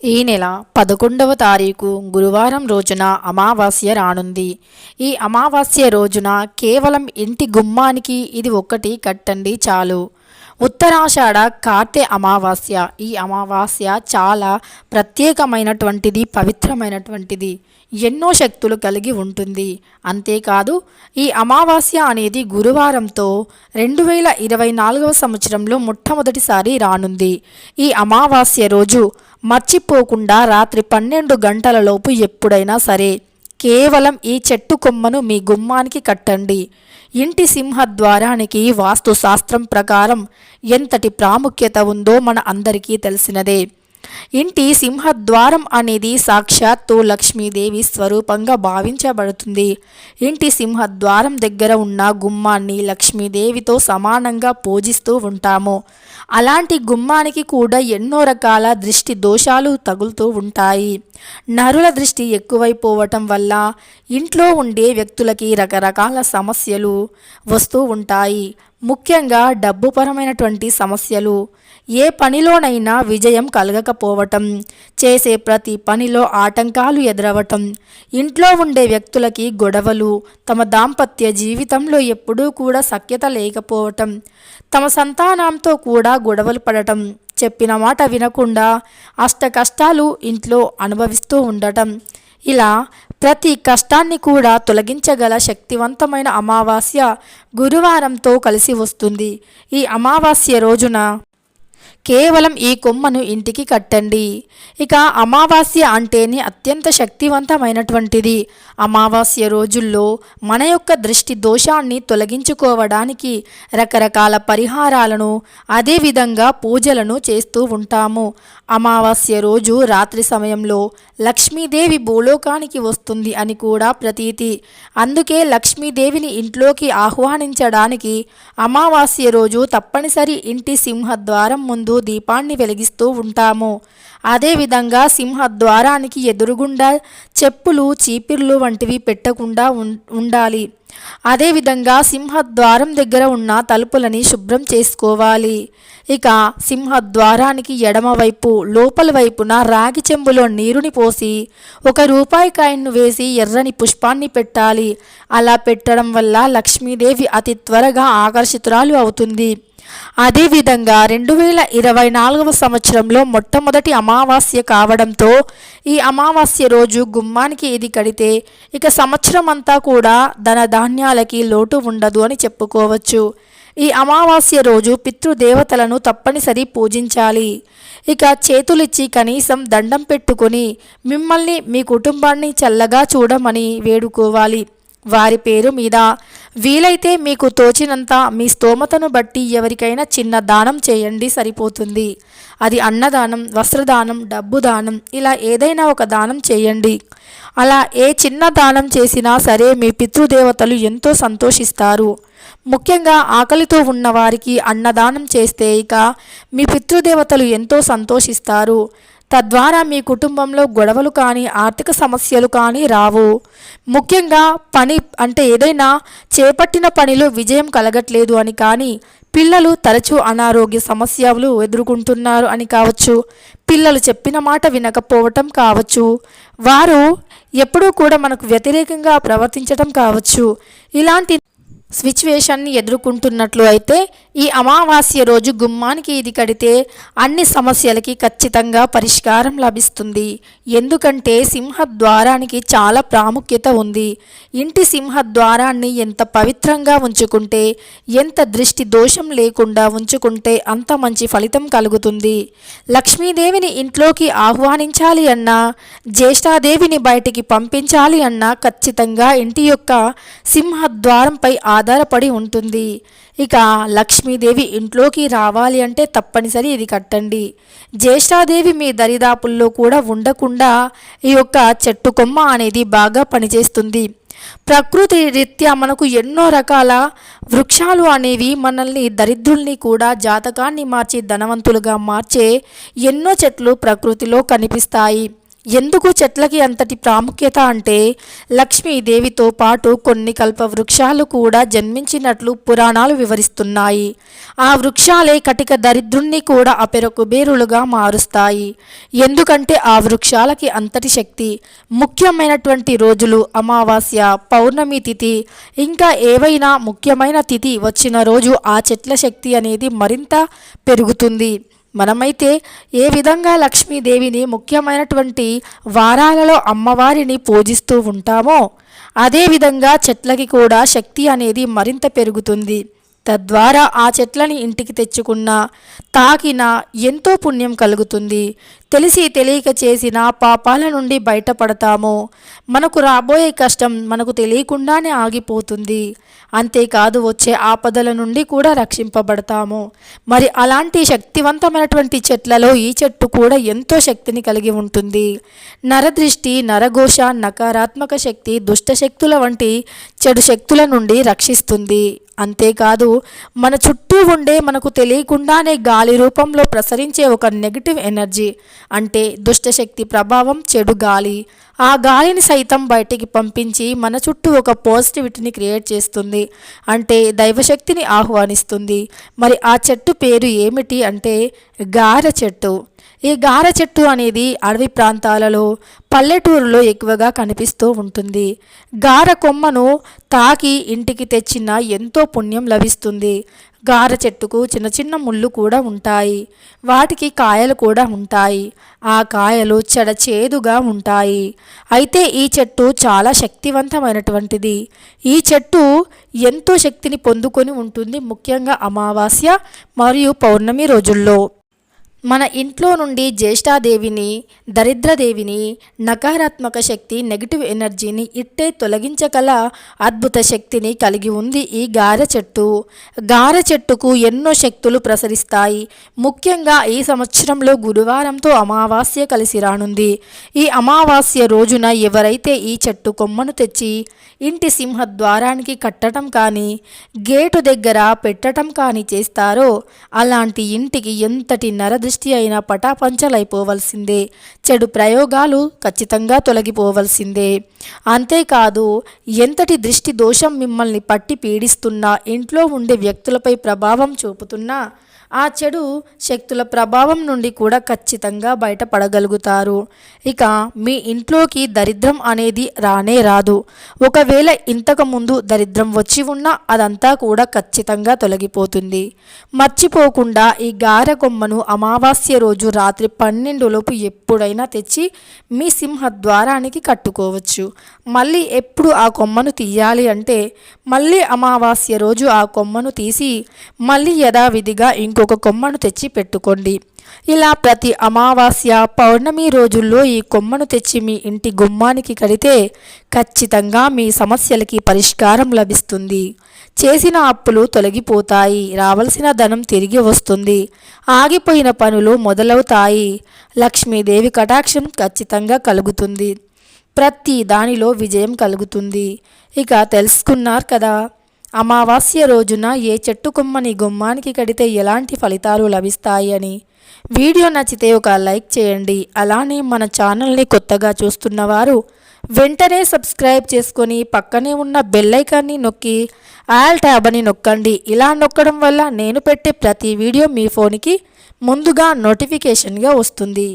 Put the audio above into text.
ఈ నెల పదకొండవ తారీఖు గురువారం రోజున అమావాస్య రానుంది. ఈ అమావాస్య రోజున కేవలం ఇంటి గుమ్మానికి ఇది ఒక్కటి కట్టండి చాలు. ఉత్తరాషాఢ కార్తె అమావాస్య. ఈ అమావాస్య చాలా ప్రత్యేకమైనటువంటిది పవిత్రమైనటువంటిది. ఎన్నో శక్తులు కలిగి ఉంటుంది. అంతేకాదు ఈ అమావాస్య అనేది గురువారంతో రెండు వేల ఇరవై నాలుగవ సంవత్సరంలో మొట్టమొదటిసారి రానుంది. ఈ అమావాస్య రోజు మర్చిపోకుండా రాత్రి పన్నెండు గంటలలోపు ఎప్పుడైనా సరే కేవలం ఈ చెట్టు కొమ్మను మీ గుమ్మానికి కట్టండి. ఇంటి సింహద్వారానికి వాస్తు శాస్త్రం ప్రకారం ఎంతటి ప్రాముఖ్యత ఉందో మన అందరికీ తెలిసినదే. ఇంటి సింహద్వారం అనేది సాక్షాత్తు లక్ష్మీదేవి స్వరూపంగా భావించబడుతుంది. ఇంటి సింహద్వారం దగ్గర ఉన్న గుమ్మాన్ని లక్ష్మీదేవితో సమానంగా పూజిస్తూ ఉంటాము. అలాంటి గుమ్మానికి కూడా ఎన్నో రకాల దృష్టి దోషాలు తగులుతూ ఉంటాయి. నరుల దృష్టి ఎక్కువైపోవటం వల్ల ఇంట్లో ఉండే వ్యక్తులకి రకరకాల సమస్యలు వస్తూ ఉంటాయి. ముఖ్యంగా డబ్బుపరమైనటువంటి సమస్యలు. ఏ పనిలోనైనా విజయం కలగకపోవటం చేసే ప్రతి పనిలో ఆటంకాలు ఎదురవటం ఇంట్లో ఉండే వ్యక్తులకి గొడవలు తమ దాంపత్య జీవితంలో ఎప్పుడూ కూడా సఖ్యత లేకపోవటం తమ సంతానంతో కూడా గొడవలు పడటం చెప్పిన మాట వినకుండా అష్ట కష్టాలు ఇంట్లో అనుభవిస్తూ ఉండటం ఇలా ప్రతి కష్టాన్ని కూడా తొలగించగల శక్తివంతమైన అమావాస్య గురువారంతో కలిసి వస్తుంది. ఈ అమావాస్య రోజున కేవలం ఈ కొమ్మను ఇంటికి కట్టండి. ఇక అమావాస్య అంటేనే అత్యంత శక్తివంతమైనటువంటిది. అమావాస్య రోజుల్లో మన యొక్క దృష్టి దోషాన్ని తొలగించుకోవడానికి రకరకాల పరిహారాలను అదేవిధంగా పూజలను చేస్తూ ఉంటాము. అమావాస్య రోజు రాత్రి సమయంలో లక్ష్మీదేవి భూలోకానికి వస్తుంది అని కూడా ప్రతీతి. అందుకే లక్ష్మీదేవిని ఇంట్లోకి ఆహ్వానించడానికి అమావాస్య రోజు తప్పనిసరి ఇంటి సింహద్వారం ముందు దీపాన్ని వెలిగిస్తూ ఉంటాము. అదేవిధంగా సింహద్వారానికి ఎదురుగుండా చెప్పులు చీపిర్లు వంటివి పెట్టకుండా ఉం- ఉండాలి. అదేవిధంగా సింహద్వారం దగ్గర ఉన్న తలుపులని శుభ్రం చేసుకోవాలి. ఇక సింహద్వారానికి ఎడమవైపు లోపల వైపున రాగి చెంబులో నీరుని పోసి ఒక రూపాయి కాయిన్ను వేసి ఎర్రని పుష్పాన్ని పెట్టాలి. అలా పెట్టడం వల్ల లక్ష్మీదేవి అతి త్వరగా ఆకర్షితురాలు అవుతుంది. అదేవిధంగా రెండు వేల ఇరవై నాలుగవ సంవత్సరంలో మొట్టమొదటి అమావాస్య కావడంతో ఈ అమావాస్య రోజు గుమ్మానికి ఇది కడితే ఇక సంవత్సరం అంతా కూడా ధన ధాన్యాలకి లోటు ఉండదు అని చెప్పుకోవచ్చు. ఈ అమావాస్య రోజు పితృదేవతలను తప్పనిసరి పూజించాలి. ఇక చేతులిచ్చి కనీసం దండం పెట్టుకొని మిమ్మల్ని మీ కుటుంబాన్ని చల్లగా చూడమని వేడుకోవాలి. వారి పేరు మీద. వీలైతే మీకు తోచినంత మీ స్తోమతను బట్టి ఎవరికైనా చిన్న దానం చేయండి సరిపోతుంది. అది అన్నదానం వస్త్రదానం డబ్బు దానం ఇలా ఏదైనా ఒక దానం చేయండి. అలా ఏ చిన్న దానం చేసినా సరే మీ పితృదేవతలు ఎంతో సంతోషిస్తారు. ముఖ్యంగా ఆకలితో ఉన్నవారికి అన్నదానం చేస్తే ఇక మీ పితృదేవతలు ఎంతో సంతోషిస్తారు. తద్వారా మీ కుటుంబంలో గొడవలు కానీ ఆర్థిక సమస్యలు కానీ రావు. ముఖ్యంగా పని అంటే ఏదైనా చేపట్టిన పనిలో విజయం కలగట్లేదు అని కానీ పిల్లలు తరచూ అనారోగ్య సమస్యలు ఎదుర్కొంటున్నారు అని కావచ్చు. పిల్లలు చెప్పిన మాట వినకపోవటం కావచ్చు. వారు ఎప్పుడూ కూడా మనకు వ్యతిరేకంగా ప్రవర్తించటం కావచ్చు. ఇలాంటి సిచ్యువేషన్ని ఎదుర్కొంటున్నట్లు అయితే ఈ అమావాస్య రోజు గుమ్మానికి ఇది కడితే అన్ని సమస్యలకి ఖచ్చితంగా పరిష్కారం లభిస్తుంది. ఎందుకంటే సింహద్వారానికి చాలా ప్రాముఖ్యత ఉంది. ఇంటి సింహద్వారాన్ని ఎంత పవిత్రంగా ఉంచుకుంటే ఎంత దృష్టి దోషం లేకుండా ఉంచుకుంటే అంత మంచి ఫలితం కలుగుతుంది. లక్ష్మీదేవిని ఇంట్లోకి ఆహ్వానించాలి అన్నా జ్యేష్ఠాదేవిని బయటికి పంపించాలి అన్నా ఖచ్చితంగా ఇంటి యొక్క సింహద్వారంపై ఆ ఆధారపడి ఉంటుంది. ఇక లక్ష్మీదేవి ఇంట్లోకి రావాలి అంటే తప్పనిసరి ఇది కట్టండి. జ్యేష్ఠాదేవి మీ దరిదాపుల్లో కూడా ఉండకుండా ఈ యొక్క చెట్టు కొమ్మ అనేది బాగా పనిచేస్తుంది. ప్రకృతి రీత్యా మనకు ఎన్నో రకాల వృక్షాలు అనేవి మనల్ని దరిద్రుల్ని కూడా జాతకాన్ని మార్చి ధనవంతులుగా మార్చే ఎన్నో చెట్లు ప్రకృతిలో కనిపిస్తాయి. ఎందుకు చెట్లకి అంతటి ప్రాముఖ్యత అంటే లక్ష్మీదేవితో పాటు కొన్ని కల్ప వృక్షాలు కూడా జన్మించినట్లు పురాణాలు వివరిస్తున్నాయి. ఆ వృక్షాలే కటిక దరిద్రుణ్ణి కూడా అపెర కుబేరులుగా మారుస్తాయి. ఎందుకంటే ఆ వృక్షాలకి అంతటి శక్తి ముఖ్యమైనటువంటి రోజులు అమావాస్య పౌర్ణమి తిథి ఇంకా ఏవైనా ముఖ్యమైన తిథి వచ్చిన రోజు ఆ చెట్ల శక్తి అనేది మరింత పెరుగుతుంది. మనమైతే ఏ విధంగా లక్ష్మీదేవిని ముఖ్యమైనటువంటి వారాలలో అమ్మవారిని పూజిస్తూ ఉంటామో అదేవిధంగా చెట్లకి కూడా శక్తి అనేది మరింత పెరుగుతుంది. తద్వారా ఆ చెట్లని ఇంటికి తెచ్చుకున్న తాకిన ఎంతో పుణ్యం కలుగుతుంది. తెలిసి తెలియక చేసిన పాపాల నుండి బయటపడతాము మనకు రాబోయే కష్టం మనకు తెలియకుండానే ఆగిపోతుంది. అంతేకాదు వచ్చే ఆపదల నుండి కూడా రక్షింపబడతాము. మరి అలాంటి శక్తివంతమైనటువంటి చెట్లలో ఈ చెట్టు కూడా ఎంతో శక్తిని కలిగి ఉంటుంది. నరదృష్టి నరఘోష నకారాత్మక శక్తి దుష్ట శక్తుల వంటి చెడు శక్తుల నుండి రక్షిస్తుంది. అంతేకాదు మన చుట్టూ ఉండే మనకు తెలియకుండానే గాలి రూపంలో ప్రసరించే ఒక నెగిటివ్ ఎనర్జీ అంటే దుష్టశక్తి ప్రభావం చెడు గాలి. ఆ గాలిని సైతం బయటికి పంపించి మన చుట్టూ ఒక పాజిటివిటీని క్రియేట్ చేస్తుంది. అంటే దైవశక్తిని ఆహ్వానిస్తుంది. మరి ఆ చెట్టు పేరు ఏమిటి? అంటే గార చెట్టు. ఈ గార చెట్టు అనేది అడవి ప్రాంతాలలో పల్లెటూరులో ఎక్కువగా కనిపిస్తూ ఉంటుంది. గార కొమ్మను తాకి ఇంటికి తెచ్చిన ఎంతో పుణ్యం లభిస్తుంది. గార చెట్టుకు చిన్న చిన్న ముళ్ళు కూడా ఉంటాయి. వాటికి కాయలు కూడా ఉంటాయి. ఆ కాయలు చెడచేదుగా ఉంటాయి. అయితే ఈ చెట్టు చాలా శక్తివంతమైనటువంటిది. ఈ చెట్టు ఎంతో శక్తిని పొందుకొని ఉంటుంది ముఖ్యంగా అమావాస్య మరియు పౌర్ణమి రోజుల్లో. మన ఇంట్లో నుండి జ్యేష్ఠాదేవిని దరిద్రదేవిని నకారాత్మక శక్తి నెగిటివ్ ఎనర్జీని ఇట్టే తొలగించగల అద్భుత శక్తిని కలిగి ఉంది ఈ గార చెట్టు గార చెట్టుకు ఎన్నో శక్తులు ప్రసరిస్తాయి. ముఖ్యంగా ఈ సంవత్సరంలో గురువారంతో అమావాస్య కలిసి రానుంది. ఈ అమావాస్య రోజున ఎవరైతే ఈ చెట్టు కొమ్మను తెచ్చి ఇంటి సింహద్వారానికి కట్టడం కానీ గేటు దగ్గర పెట్టడం కానీ చేస్తారో అలాంటి ఇంటికి ఎంతటి నరదృష్టి అయినా పటాపంచలైపోవలసిందే. చెడు ప్రయోగాలు ఖచ్చితంగా తొలగిపోవలసిందే. అంతేకాదు ఎంతటి దృష్టి దోషం మిమ్మల్ని పట్టి పీడిస్తున్నా ఇంట్లో ఉండే వ్యక్తులపై ప్రభావం చూపుతున్నా ఆ చెడు శక్తుల ప్రభావం నుండి కూడా ఖచ్చితంగా బయటపడగలుగుతారు. ఇక మీ ఇంట్లోకి దరిద్రం అనేది రానే రాదు. ఒకవేళ ఇంతకుముందు దరిద్రం వచ్చి ఉన్నా అదంతా కూడా ఖచ్చితంగా తొలగిపోతుంది. మర్చిపోకుండా ఈ గార కొమ్మను అమావాస్య రోజు రాత్రి పన్నెండులోపు ఎప్పుడైనా తెచ్చి మీ సింహద్వారానికి కట్టుకోవచ్చు. మళ్ళీ ఎప్పుడు ఆ కొమ్మను తీయాలి అంటే మళ్ళీ అమావాస్య రోజు ఆ కొమ్మను తీసి మళ్ళీ యథావిధిగా ఇంకొక కొమ్మను తెచ్చి పెట్టుకోండి. ఇలా ప్రతి అమావాస్య పౌర్ణమి రోజుల్లో ఈ కొమ్మను తెచ్చి మీ ఇంటి గుమ్మానికి కడితే ఖచ్చితంగా మీ సమస్యలకి పరిష్కారం లభిస్తుంది. చేసిన అప్పులు తొలగిపోతాయి. రావలసిన ధనం తిరిగి వస్తుంది. ఆగిపోయిన పనులు మొదలవుతాయి. లక్ష్మీదేవి కటాక్షం ఖచ్చితంగా కలుగుతుంది. ప్రతి దానిలో విజయం కలుగుతుంది. ఇక తెలుసుకున్నారు కదా అమావాస్య రోజున ఏ చెట్టు కొమ్మని గుమ్మానికి కడితే ఎలాంటి ఫలితాలు లభిస్తాయి అని వీడియో నచ్చితే ఒక లైక్ చేయండి. అలానే మన ఛానల్ని కొత్తగా చూస్తున్నవారు వెంటనే సబ్స్క్రైబ్ చేసుకొని పక్కనే ఉన్న బెల్లైకాన్ని నొక్కి ఆల్ ట్యాబ్ అని నొక్కండి. ఇలా నొక్కడం వల్ల నేను పెట్టే ప్రతి వీడియో మీ ఫోన్కి ముందుగా నోటిఫికేషన్గా వస్తుంది.